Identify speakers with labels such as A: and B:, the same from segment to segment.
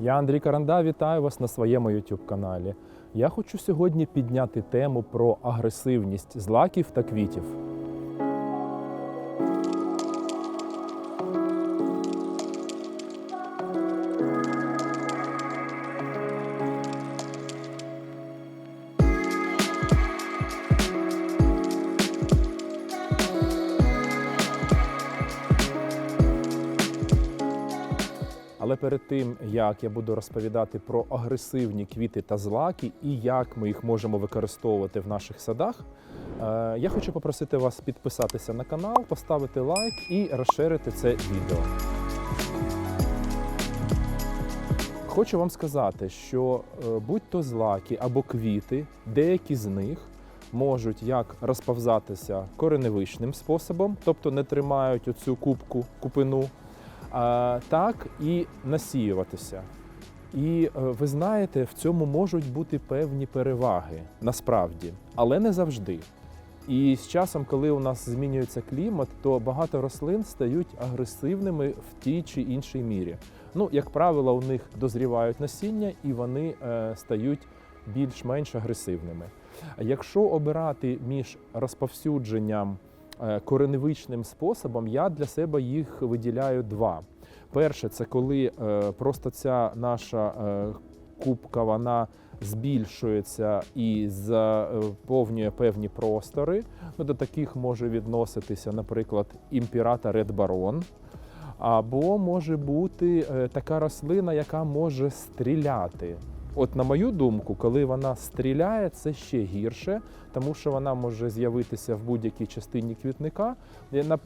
A: Я Андрій Каранда, вітаю вас на своєму YouTube каналі. Я хочу сьогодні підняти тему про агресивність злаків та квітів. Тим як я буду розповідати про агресивні квіти та злаки і як ми їх можемо використовувати в наших садах, е, я хочу попросити вас підписатися на канал, поставити лайк і розширити це відео. Хочу вам сказати, що е, будь-то злаки або квіти, деякі з них можуть як розповзатися кореневичним способом, тобто не тримають оцю кубку, купину, так і насіюватися. І е, ви знаєте, в цьому можуть бути певні переваги насправді, але не завжди. І з часом, коли у нас змінюється клімат, то багато рослин стають агресивними в тій чи іншій мірі. Ну, як правило, у них дозрівають насіння і вони е, стають більш-менш агресивними. Якщо обирати між розповсюдженням кореневичним способом, я для себе їх виділяю два. Перше, це коли е, просто ця наша е, кубка вона збільшується і заповнює певні простори. Ну, до таких може відноситися, наприклад, імператор Ред Барон. Або може бути е, така рослина, яка може стріляти. От на мою думку, коли вона стріляє, це ще гірше, тому що вона може з'явитися в будь-якій частині квітника,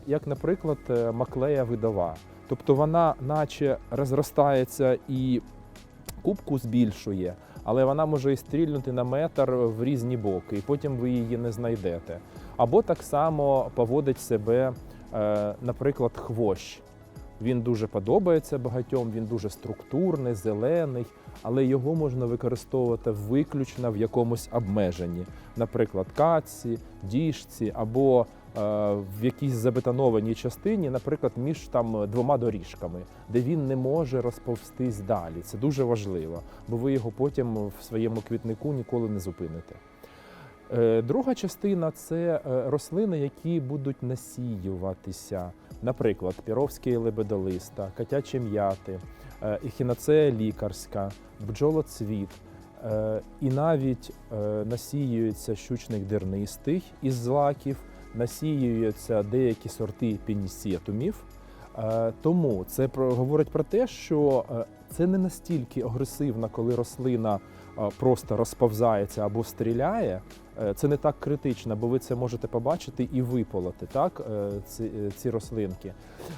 A: як, наприклад, е, маклея видова. Тобто вона, наче розростається і кубку збільшує, але вона може і стрільнути на метр в різні боки, і потім ви її не знайдете. Або так само поводить себе, е, наприклад, хвощ. Він дуже подобається багатьом, він дуже структурний, зелений, але його можна використовувати виключно в якомусь обмеженні, наприклад, катці, діжці або е, в якійсь забетонованій частині, наприклад, між там двома доріжками, де він не може розповстись далі. Це дуже важливо, бо ви його потім в своєму квітнику ніколи не зупините. Е, Друга частина це е, рослини, які будуть насіюватися. Наприклад, піровський лебедолиста, котячі м'яти, ехінацея лікарська, бджолоцвіт. Е, І навіть е, насіюється щучник дернистий із злаків, насіюються деякі сорти пінісетумів. Е, Тому це говорить про те, що це не настільки агресивно, коли рослина просто розповзається або стріляє. Е, Це не так критично, бо ви це можете побачити і виполоти так, е, ці, е, ці рослинки.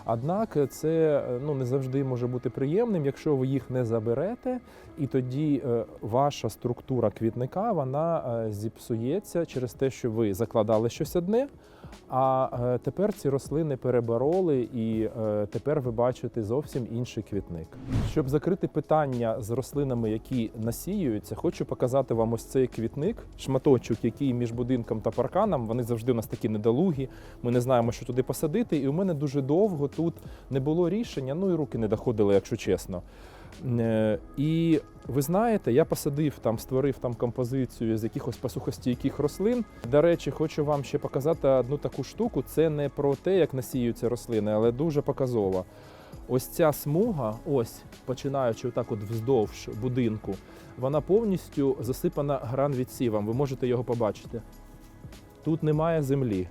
A: Однак це ну, не завжди може бути приємним, якщо ви їх не заберете, і тоді ваша структура квітника вона зіпсується через те, що ви закладали щось одне. А е, тепер ці рослини перебороли, і е, тепер ви бачите зовсім інший квітник. Щоб закрити питання з рослинами, які насіюються, хочу показати вам ось цей квітник, шматочок, який між будинком та парканом. Вони завжди у нас такі недолугі. Ми не знаємо, що туди посадити. І у мене дуже довго тут не було рішення. Ну і руки не доходили, якщо чесно. Е, І ви знаєте, я посадив там, створив там композицію з якихось посухостійких рослин. До речі, хочу вам ще показати одну таку штуку. Це не про те, як насіюються рослини, але дуже показово. Ось ця смуга, ось починаючи отак от вздовж будинку, вона повністю засипана гранвідсівом. Ви можете його побачити. Тут немає землі.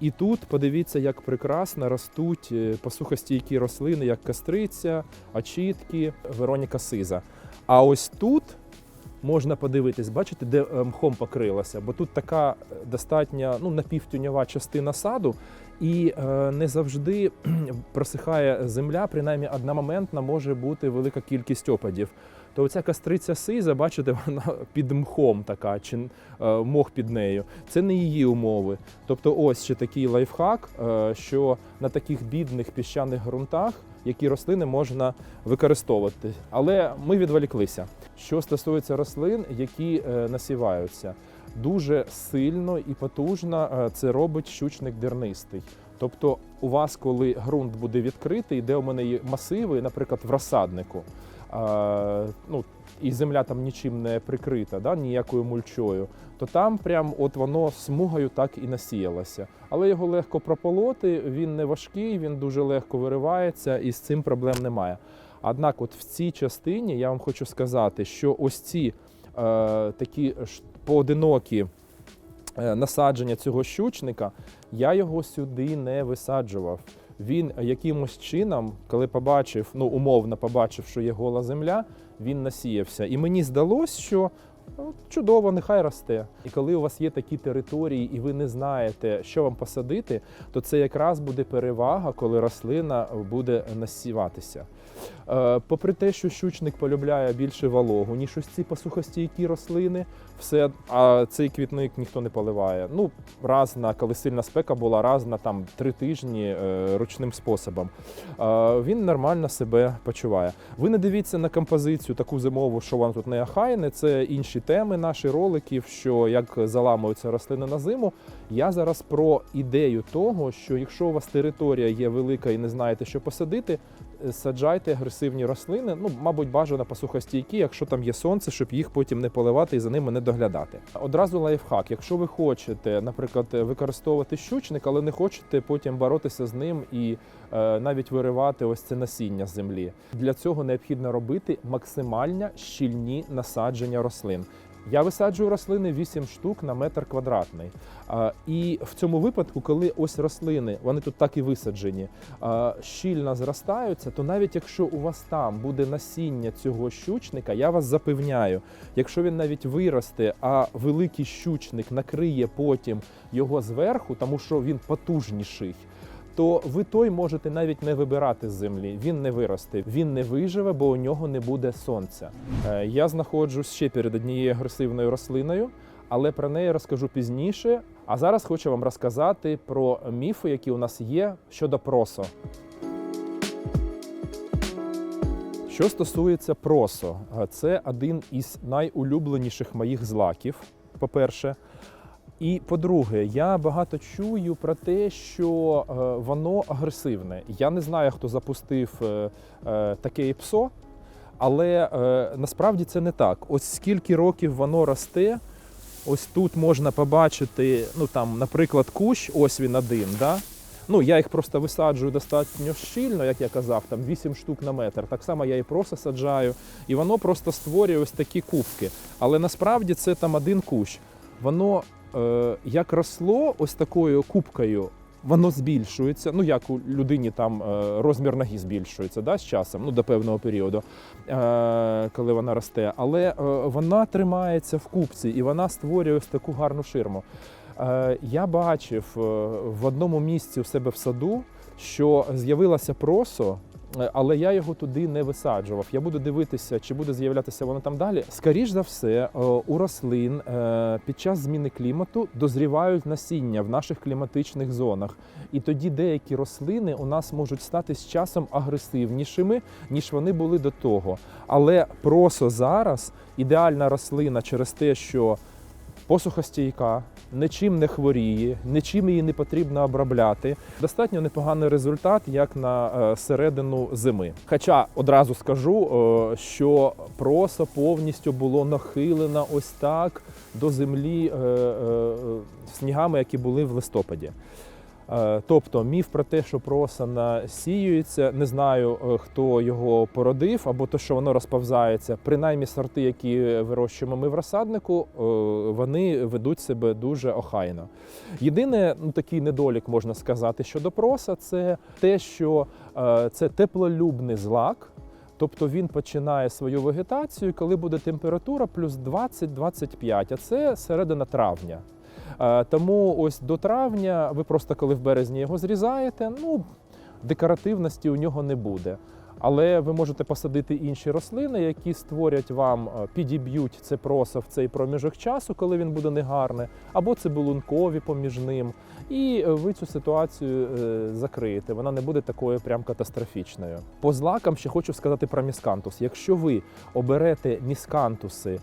A: І тут подивіться, як прекрасно ростуть е, посухостійкі рослини, як кастриця, очітки, Вероніка Сиза. А ось тут можна подивитись, бачите, де е, мхом покрилося, бо тут така е, достатньо ну, напівтюньова частина саду, і не завжди просихає земля, принаймні одномоментно може бути велика кількість опадів. То оця кастриця сиза, бачите, вона під мхом така, чи е, мох під нею. Це не її умови. Тобто, ось ще такий лайфхак, е, що на таких бідних піщаних ґрунтах які рослини можна використовувати. Але ми відволіклися. Що стосується рослин, які е, насіваються, дуже сильно і потужно це робить щучник дернистий. Тобто, у вас, коли ґрунт буде відкритий, де у мене є масиви, наприклад, в розсаднику. Ну, і земля там нічим не прикрита, да, ніякою мульчою, то там прям от воно смугою так і насіялося. Але його легко прополоти, він не важкий, він дуже легко виривається і з цим проблем немає. Однак, от в цій частині я вам хочу сказати, що ось ці е, такі поодинокі е, насадження цього щучника, я його сюди не висаджував. Він якимось чином, коли побачив, ну умовно побачив, що є гола земля, він насіявся. І мені здалось, що ну, чудово, нехай росте. І коли у вас є такі території, і ви не знаєте, що вам посадити, то це якраз буде перевага, коли рослина буде насіватися. Е, Попри те, що щучник полюбляє більше вологу, ніж ось ці посухостійкі рослини, все, а цей квітник ніхто не поливає. Ну, раз на коли сильна спека була, раз на там три тижні е, ручним способом. Е, він нормально себе почуває. Ви не дивіться на композицію таку зимову, що вам тут не ахайне. Це інші теми наші роликів, що як заламуються рослини на зиму. Я зараз про ідею того, що якщо у вас територія є велика і не знаєте, що посадити, саджайте агресивні рослини. Ну, мабуть, бажано посухостійкі, якщо там є сонце, щоб їх потім не поливати і за ними не доглядати. Одразу лайфхак. Якщо ви хочете, наприклад, використовувати щучник, але не хочете потім боротися з ним і е, навіть виривати ось це насіння з землі. Для цього необхідно робити максимально щільні насадження рослин. Я висаджую рослини 8 штук на метр квадратний. І в цьому випадку, коли ось рослини, вони тут так і висаджені, щільно зростаються, то навіть якщо у вас там буде насіння цього щучника, я вас запевняю, якщо він навіть виросте, а великий щучник накриє потім його зверху, тому що він потужніший. То ви той можете навіть не вибирати з землі. Він не виросте, він не виживе, бо у нього не буде сонця. Е, Я знаходжусь ще перед однією агресивною рослиною, але про неї розкажу пізніше. А зараз хочу вам розказати про міфи, які у нас є щодо просо. Що стосується просо, е, це один із найулюбленіших моїх злаків. По-перше, і по-друге, я багато чую про те, що е, воно агресивне. Я не знаю, хто запустив е, е, таке псо, але насправді це не так. Ось скільки років воно росте. Ось тут можна побачити, ну там, наприклад, кущ, ось він один. Да? Ну, я їх просто висаджую достатньо щільно, як я казав, там 8 штук на метр. Так само я і просто саджаю, і воно просто створює ось такі кубки. Але насправді це там один кущ. Воно як росло ось такою кубкою, воно збільшується. Ну, як у людині там е, розмір ноги збільшується да, з часом, ну, до певного періоду, е, коли вона росте. Але е, вона тримається в кубці і вона створює ось таку гарну ширму. Е, я бачив е, в одному місці у себе в саду, що з'явилося просо. Е, Але я його туди не висаджував. Я буду дивитися, чи буде з'являтися воно там далі. Скоріш за все, е, у рослин е, під час зміни клімату дозрівають насіння в наших кліматичних зонах. І тоді деякі рослини у нас можуть стати з часом агресивнішими, ніж вони були до того. Але просо зараз ідеальна рослина через те, що посухостійка, нічим не хворіє, нічим її не потрібно обробляти. Достатньо непоганий результат, як на е, середину зими. Хоча одразу скажу, е, що просо повністю було нахилено ось так до землі е, снігами, які були в листопаді. Е, Тобто міф про те, що проса насіюється, не знаю, е, хто його породив, або то, що воно розповзається. Принаймні сорти, які вирощуємо ми в розсаднику, е, вони ведуть себе дуже охайно. Єдине, ну такий недолік можна сказати щодо проса, це те, що це теплолюбний злак. Тобто він починає свою вегетацію, коли буде температура плюс 20-25, а це середина травня. Е, Тому ось до травня ви просто коли в березні його зрізаєте, ну декоративності у нього не буде. Але ви можете посадити інші рослини, які створять вам, е, підіб'ють це просо в цей проміжок часу, коли він буде негарний, або цибулункові поміж ним. І е, ви цю ситуацію е, закриєте. Вона не буде такою прям катастрофічною. По злакам ще хочу сказати про міскантус. Якщо ви оберете міскантуси,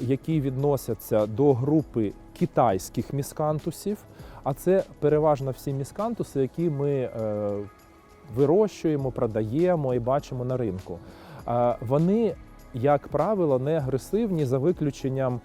A: які відносяться до групи китайських міскантусів, а це переважно всі міскантуси, які ми вирощуємо, продаємо і бачимо на ринку. Вони, як правило, не агресивні за виключенням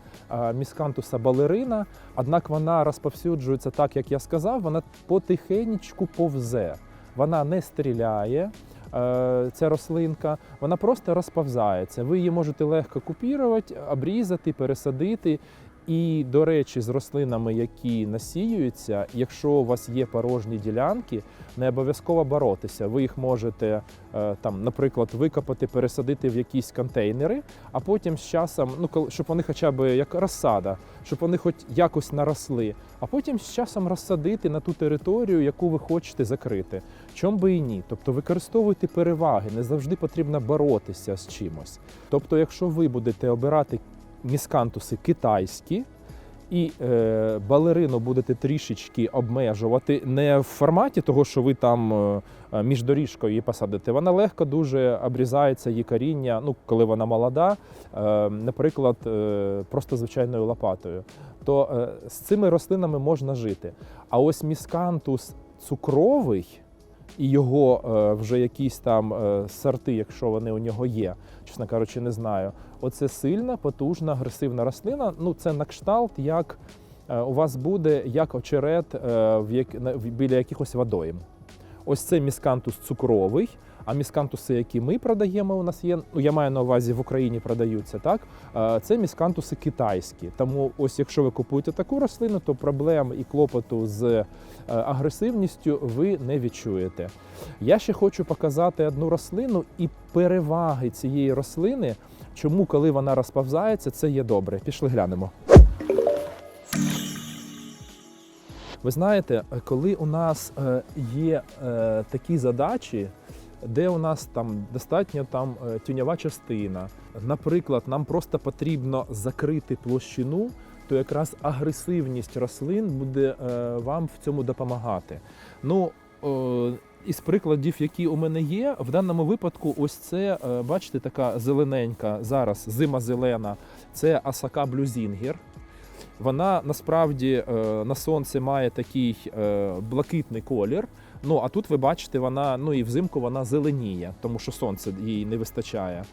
A: міскантуса балерина, однак вона розповсюджується так, як я сказав, вона потихенечку повзе. Вона не стріляє. е, Ця рослинка, вона просто розповзається. Ви її можете легко купірувати, обрізати, пересадити. І, до речі, з рослинами, які насіюються, якщо у вас є порожні ділянки, не обов'язково боротися. Ви їх можете е, там, наприклад, викопати, пересадити в якісь контейнери, а потім з часом, ну щоб вони хоча б як розсада, щоб вони хоч якось наросли, а потім з часом розсадити на ту територію, яку ви хочете закрити. Чом би і ні? Тобто використовуйте переваги, не завжди потрібно боротися з чимось. Тобто, якщо ви будете обирати міскантуси китайські. І е, балерину будете трішечки обмежувати не в форматі того, що ви там е, е, між доріжкою її посадите. Вона легко дуже обрізається її коріння, ну коли вона молода, е, наприклад, е, просто звичайною лопатою. То е, з цими рослинами можна жити. А ось міскантус цукровий і його е, вже якісь там е, сорти, якщо вони у нього є, чесно кажучи, не знаю. Оце сильна, потужна, агресивна рослина. Ну, це на кшталт, як е, у вас буде як очерет е, в як, біля якихось водойм. Ось це міскантус цукровий. А міскантуси, які ми продаємо, у нас є. Ну я маю на увазі в Україні продаються, так це міскантуси китайські. Тому, ось якщо ви купуєте таку рослину, то проблем і клопоту з е, агресивністю ви не відчуєте. Я ще хочу показати одну рослину і переваги цієї рослини, чому, коли вона розповзається, це є добре. Пішли глянемо. Ви знаєте, коли у нас е, є е, такі задачі, де у нас там достатньо там е, тіньова частина, наприклад, нам просто потрібно закрити площину, то якраз агресивність рослин буде е, вам в цьому допомагати. Ну, е, із прикладів, які у мене є, в даному випадку, ось це, бачите, така зелененька зараз зима зелена. Це Асака Блюзінгер. Вона насправді на сонці має такий блакитний колір. Ну а тут ви бачите, вона ну і взимку вона зеленіє, тому що сонце їй не вистачає.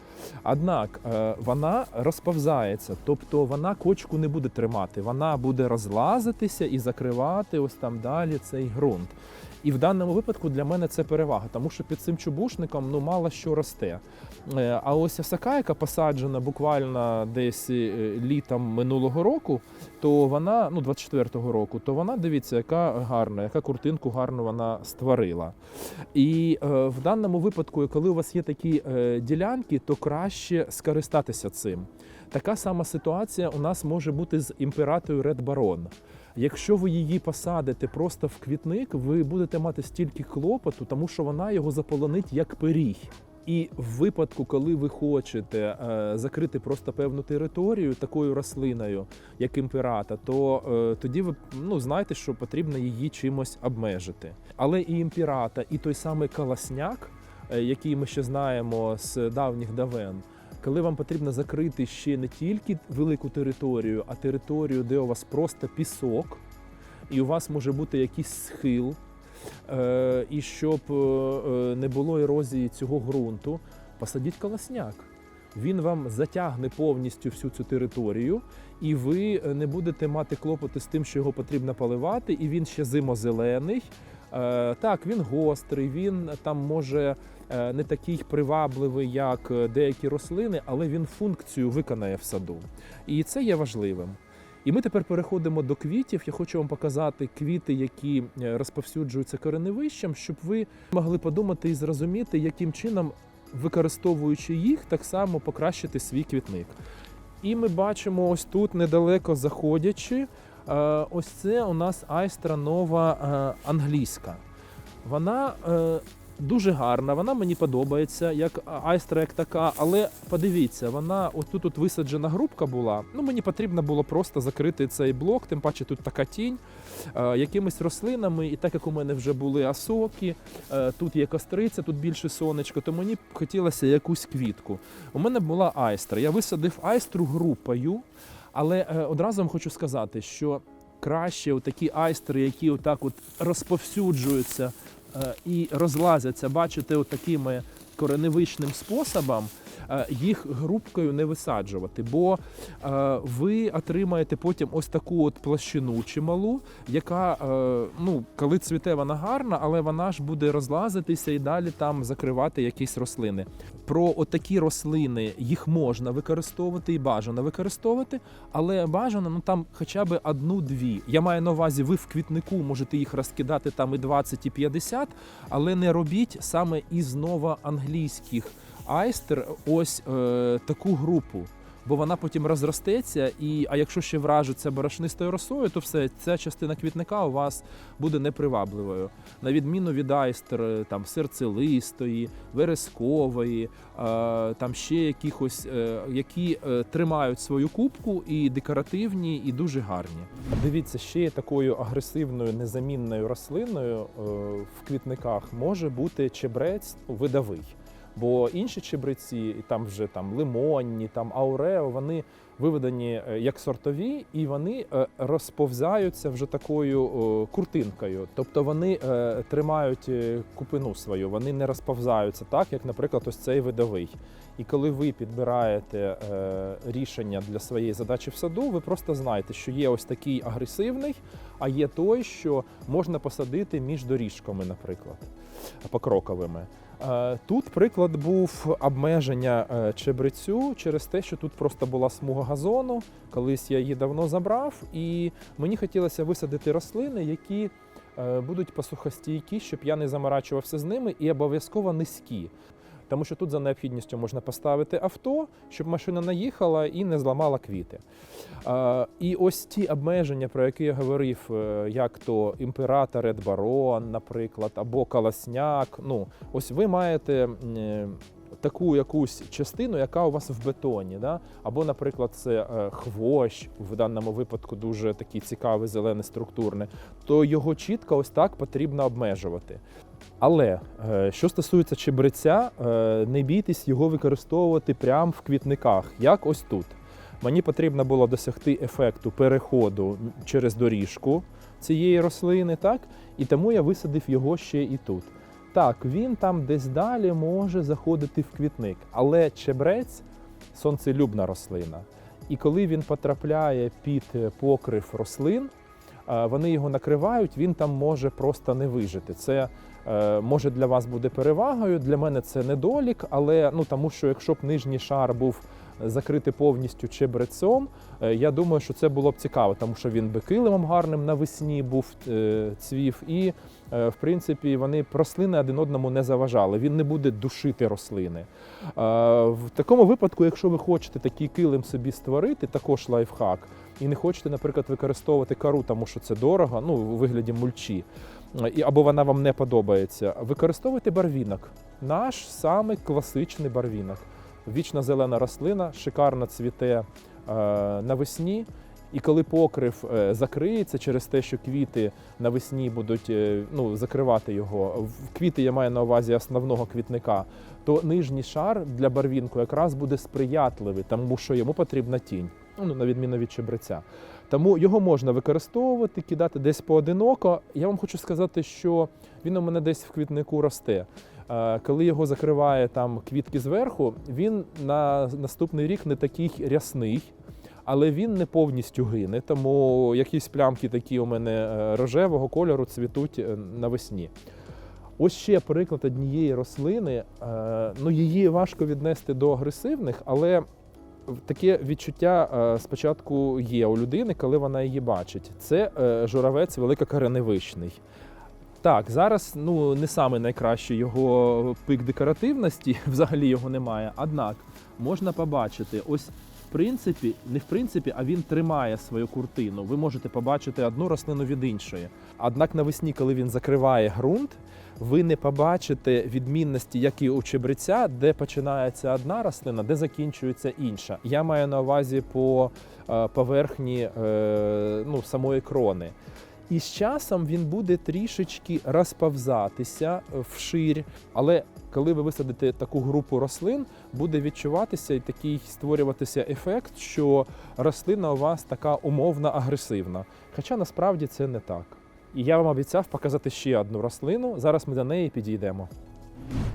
A: Однак е, вона розповзається, тобто вона кочку не буде тримати, вона буде розлазитися і закривати ось там далі цей ґрунт. І в даному випадку для мене це перевага, тому що під цим чубушником ну мало що росте. Е, А ось осака, яка посаджена буквально десь е, літом минулого року, то вона, ну 24-го року, то вона дивіться, яка гарна, яка куртинку гарно вона створила. І е, в даному випадку, коли у вас є такі ділянки, то краще скористатися цим. Така сама ситуація у нас може бути з імператорою Red Baron. Якщо ви її посадите просто в квітник, ви будете мати стільки клопоту, тому що вона його заполонить як пиріг. І в випадку, коли ви хочете е, закрити просто певну територію такою рослиною, як імперата, то е, тоді ви ну, знаєте, що потрібно її чимось обмежити. Але і імперата, і той самий каласняк, е, який ми ще знаємо з давніх давен, коли вам потрібно закрити ще не тільки велику територію, а територію, де у вас просто пісок, і у вас може бути якийсь схил, е, і щоб е, е, не було ерозії цього ґрунту, посадіть колосняк. Він вам затягне повністю всю цю територію, і ви не будете мати клопоти з тим, що його потрібно поливати, і він ще зимозелений. Так, він гострий, він там може не такий привабливий, як е, деякі рослини, але він функцію виконає в саду. І це є важливим. І ми тепер переходимо до квітів. Я хочу вам показати квіти, які е, розповсюджуються кореневищем, щоб ви могли подумати і зрозуміти, яким чином, використовуючи їх, так само покращити свій квітник. І ми бачимо ось тут недалеко заходячи. е, Ось це у нас айстра нова е, англійська. Вона е, дуже гарна, вона мені подобається, як айстра, як така. Але подивіться, вона отут тут висаджена грубка була. Ну мені потрібно було просто закрити цей блок, тим паче тут така тінь е, якимись рослинами. І так як у мене вже були асоки, е, тут є костриця, тут більше сонечко, то мені хотілося якусь квітку. У мене була айстра. Я висадив айстру групою, але е, одразу вам хочу сказати, що краще такі айстри, які отак от розповсюджуються і розлазяться, бачите, от такими кореневичним способом, е, їх грубкою не висаджувати, бо е, ви отримаєте потім ось таку от площину чималу, яка, е, ну, коли цвіте, вона гарна, але вона ж буде розлазитися і далі там закривати якісь рослини. Про отакі рослини їх можна використовувати і бажано використовувати, але бажано ну там хоча б одну-дві. Я маю на увазі, ви в квітнику можете їх розкидати там і 20, і 50, але не робіть саме із новоанглійських айстер ось е, таку групу. Бо вона потім розростеться, і а якщо ще вражиться борошнистою росою, то все ця частина квітника у вас буде непривабливою. На відміну від айстер, е, там серцелистої, верескової, е, там ще якихось, е, які е, тримають свою кубку і декоративні, і дуже гарні. Дивіться, ще такою агресивною незамінною рослиною е, в квітниках може бути чебрець видовий. Бо інші чебреці, і там вже там лимонні, там аурео, вони виведені е, як сортові, і вони е, розповзаються вже такою куртинкою. Тобто вони е, тримають купину свою, вони не розповзаються так, як, наприклад, ось цей видовий. І коли ви підбираєте рішення для своєї задачі в саду, ви просто знаєте, що є ось такий агресивний, а є той, що можна посадити між доріжками, наприклад, покроковими. Е, Тут приклад був обмеження е, чебрецю через те, що тут просто була смуга газону. Колись я її давно забрав, і мені хотілося висадити рослини, які е, будуть посухостійкі, щоб я не заморачувався з ними, і обов'язково низькі. Тому що тут за необхідністю можна поставити авто, щоб машина наїхала і не зламала квіти. І ось ті обмеження, про які я говорив, е, як то імператор Ред Барон, наприклад, або Каласняк. Ну, ось ви маєте. е, Таку якусь частину, яка у вас в бетоні, да? або, наприклад, це е, хвощ, в даному випадку дуже такий цікавий зелений структурний, то його чітко ось так потрібно обмежувати. Але е, що стосується чебреця, е, не бійтесь його використовувати прямо в квітниках, як ось тут. Мені потрібно було досягти ефекту переходу через доріжку цієї рослини, так? І тому я висадив його ще і тут. Так, він там десь далі може заходити в квітник, але чебрець сонцелюбна рослина. І коли він потрапляє під покрив рослин, вони його накривають, він там може просто не вижити. Це е, може для вас буде перевагою. Для мене це недолік, але ну тому що якщо б нижній шар був закритий повністю чебрецом, е, я думаю, що це було б цікаво, тому що він би килимом гарним навесні був е, цвів, і в принципі вони рослини один одному не заважали. Він не буде душити рослини. В такому випадку, якщо ви хочете такий килим собі створити, також лайфхак, і не хочете, наприклад, використовувати кару, тому що це дорого, ну у вигляді мульчі, е, і або вона вам не подобається, використовуйте барвінок. Наш самий класичний барвінок. Вічна зелена рослина, шикарно цвіте е, навесні. І коли покрив е, закриється через те, що квіти навесні будуть е, ну, закривати його, квіти я маю на увазі основного квітника, то нижній шар для барвінку якраз буде сприятливий, тому що йому потрібна тінь, ну, на відміну від чебреця. Тому його можна використовувати, кидати десь поодиноко. Я вам хочу сказати, що він у мене десь в квітнику росте. Е, Коли його закриває там квітки зверху, він на наступний рік не такий рясний, але він не повністю гине. Тому якісь плямки такі у мене е, рожевого кольору цвітуть е, навесні. Ось ще приклад однієї рослини. Е, Ну, її важко віднести до агресивних, але таке відчуття спочатку є у людини, коли вона її бачить. Це журавець великокореневищний. Так, зараз ну не саме найкращий його пик декоративності, взагалі його немає. Однак можна побачити, ось принципі, не в принципі, а він тримає свою куртину. Ви можете побачити одну рослину від іншої. Однак навесні, коли він закриває ґрунт, ви не побачите відмінності, як і у чебреця, де починається одна рослина, де закінчується інша. Я маю на увазі по е, поверхні е, ну, самої крони. І з часом він буде трішечки розповзатися вширь. Але коли ви висадите таку групу рослин, буде відчуватися і такий створюватися ефект, що рослина у вас така умовно агресивна. Хоча насправді це не так. І я вам обіцяв показати ще одну рослину. Зараз ми до неї підійдемо.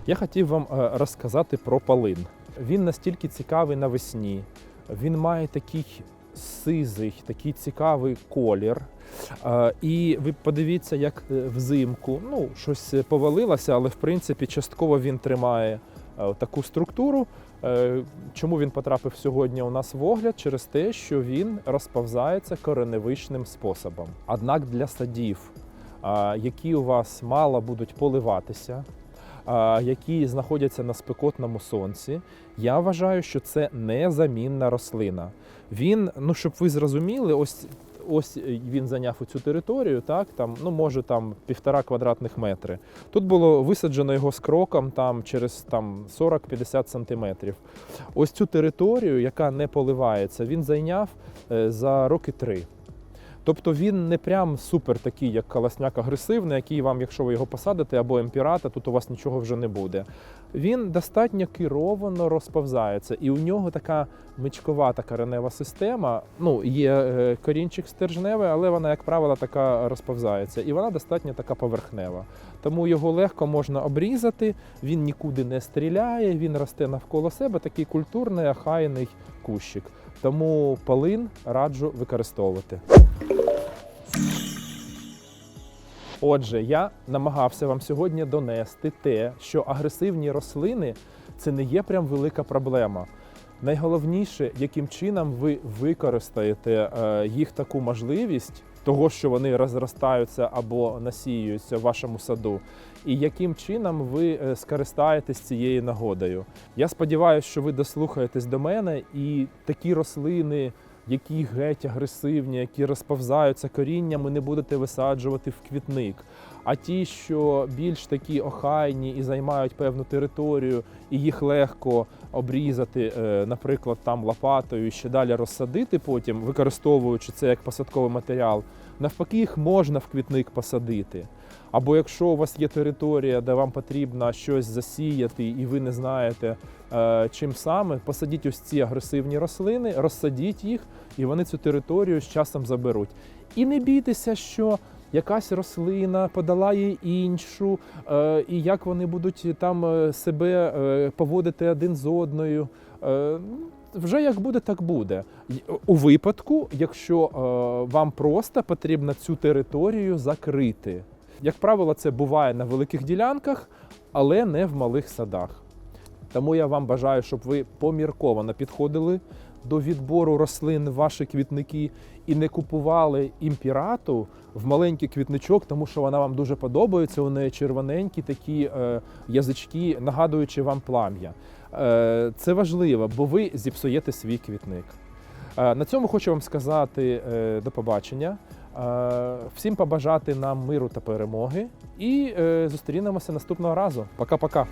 A: Я хотів вам е, розказати про полин. Він настільки цікавий навесні. Він має такий сизий, такий цікавий колір. Е, І ви подивіться, як е, взимку ну, щось повалилося, але в принципі частково він тримає е, таку структуру. Чому він потрапив сьогодні у нас в огляд? Через те, що він розповзається кореневичним способом. Однак для садів, які у вас мало будуть поливатися, які знаходяться на спекотному сонці, я вважаю, що це незамінна рослина. Він, ну щоб ви зрозуміли, ось. Ось він зайняв цю територію, так там ну може там півтора квадратних метри. Тут було висаджено його з кроком там через там 40-50 сантиметрів. Ось цю територію, яка не поливається, він зайняв е, за роки три. Тобто він не прям супер такий, як колосняк агресивний, який вам, якщо ви його посадите або емпірата, тут у вас нічого вже не буде. Він достатньо керовано розповзається, і у нього така мичковата коренева система. Ну, є е, корінчик стержневий, але вона, як правило, така розповзається, і вона достатньо така поверхнева. Тому його легко можна обрізати, він нікуди не стріляє, він росте навколо себе, такий культурний, ахайний кущик. Тому полин раджу використовувати. Отже, я намагався вам сьогодні донести те, що агресивні рослини це не є прям велика проблема. Найголовніше, яким чином ви використаєте е, їх таку можливість, того, що вони розростаються або насіюються в вашому саду, і яким чином ви е, скористаєтесь цією нагодою. Я сподіваюся, що ви дослухаєтесь до мене і такі рослини, які геть агресивні, які розповзаються коріннями, не будете висаджувати в квітник. А ті, що більш такі охайні і займають певну територію, і їх легко обрізати, е, наприклад, там лопатою і ще далі розсадити потім, використовуючи це як посадковий матеріал, навпаки, їх можна в квітник посадити. Або якщо у вас є територія, де вам потрібно щось засіяти, і ви не знаєте, е, чим саме, посадіть ось ці агресивні рослини, розсадіть їх, і вони цю територію з часом заберуть. І не бійтеся, що якась рослина подолає іншу, е, і як вони будуть там е, себе е, поводити один з одною. Е, вже як буде, так буде. У випадку, якщо вам просто потрібно цю територію закрити. Як правило, це буває на великих ділянках, але не в малих садах. Тому я вам бажаю, щоб ви помірковано підходили до відбору рослин ваші квітники і не купували імпірату в маленький квітничок, тому що вона вам дуже подобається. У неї червоненькі такі е, язички, нагадуючи вам плам'я. Е, це важливо, бо ви зіпсуєте свій квітник. Е, на цьому хочу вам сказати е, до побачення. Всім побажати нам миру та перемоги. І зустрінемося наступного разу. Пока-пока.